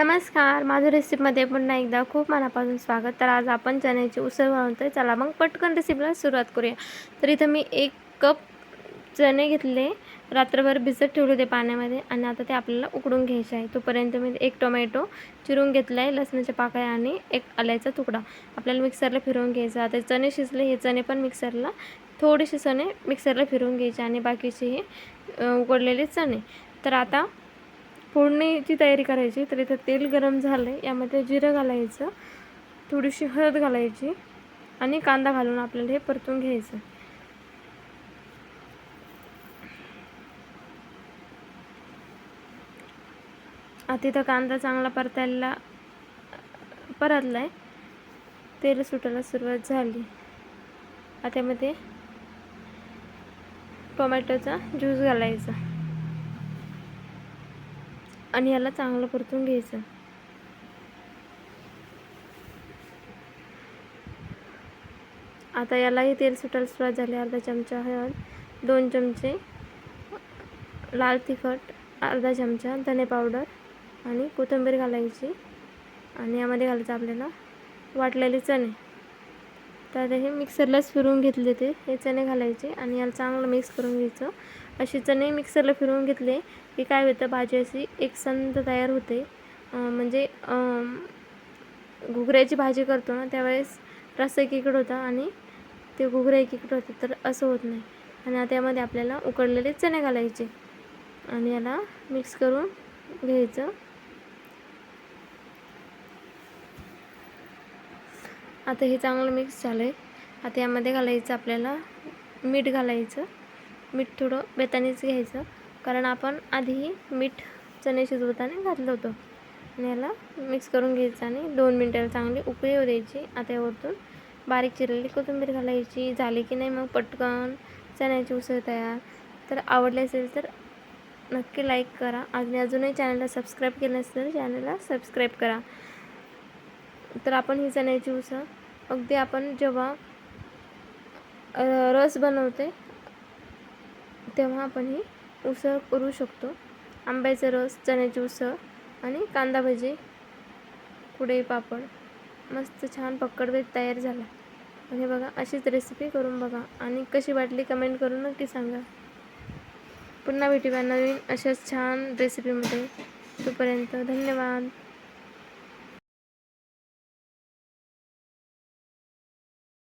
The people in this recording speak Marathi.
नमस्कार. माझं रेसिपीमध्ये पुन्हा एकदा खूप मनापासून स्वागत. तर आज आपण चण्याची उसळ बनवतो आहे चला मग पटकन रेसिपीला सुरुवात करूया. तर इथं मी एक कप चणे घेतले. रात्रभर भिजत ठेवले होते पाण्यामध्ये आणि आता ते आपल्याला उकडून घ्यायचे आहे. तोपर्यंत मी एक टोमॅटो चिरून घेतला आहे लसणाच्या पाकळ्या आणि एक आल्याचा तुकडा. आपल्याला मिक्सरला फिरवून घ्यायचा आता चणे शिजले हे चणे पण मिक्सरला थोडेसे चणे मिक्सरला फिरवून घ्यायचे आणि बाकीचे हे उकडलेले चणे. तर आता फोडणीची तयारी करायची. तर इथं तेल गरम झालं आहे यामध्ये जिरं घालायचं. थोडीशी हळद घालायची. आणि कांदा घालून आपल्याला हे परतून घ्यायचं. आता इथं कांदा चांगला परतायला परतला आहे तेल सुटायला सुरुवात झाली. आता त्यामध्ये टोमॅटोचा ज्यूस घालायचा. आणि याला चांगलं परतून घ्यायचं. आता यालाही तेल सुटायला सुरुवात झाली. अर्धा चमचा हळद दोन चमचे लाल तिखट अर्धा चमचा धने पावडर आणि कोथिंबीर घालायची. आणि यामध्ये घालायचं आपल्याला वाटलेले चणे. तर हे मिक्सरलाच फिरवून घेतले ते. हे चणे घालायचे आणि याला चांगलं मिक्स करून घ्यायचं. असे चणे मिक्सरला फिरवून घेतले की काय होतं भाजी अशी एकसंध तयार होते. म्हणजे घुगऱ्याची भाजी करतो ना त्यावेळेस रस्सा एकीकडे होता आणि ते घुगऱ्या एकीकडे होतं तर असं होत नाही. आणि आता आपल्याला उकडलेले चणे घालायचे. आणि याला मिक्स करून घ्यायचं. आता हे चांगलं मिक्स झालं आहे आता यामध्ये घालायचं आपल्याला मीठ घालायचं. मीठ थोडं बेतानीच घ्यायचं. कारण आपण आधी मीठ चणे शिजवताना घातलं होतं. आणि याला मिक्स करून घ्यायचं आणि दोन मिनटाला चांगली उकळी येऊ द्यायची. आता यावरतून बारीक चिरलेली कोथिंबीर घालायची. झाली की नाही मग पटकन चण्याची उसळ तयार. तर आवडले असेल तर नक्की लाईक करा. आणि अजूनही चॅनलला सबस्क्राईब केलं नसेल तर चॅनलला सबस्क्राईब करा. तर आपण ही चण्याची उसळ अगदी आपण जेव्हा रस बनवते तेव्हा आपण ही उसळ करू शकतो. आंब्याचा रस चण्याची उसळ आणि कांदा भजी पुढे पापड. मस्त छान पक्कडवेत तयार झाला. आणि बघा अशीच रेसिपी करून बघा आणि कशी वाटली कमेंट करून नक्की सांगा. पुन्हा भेटूया नवीन अशाच छान रेसिपीमध्ये तोपर्यंत धन्यवाद.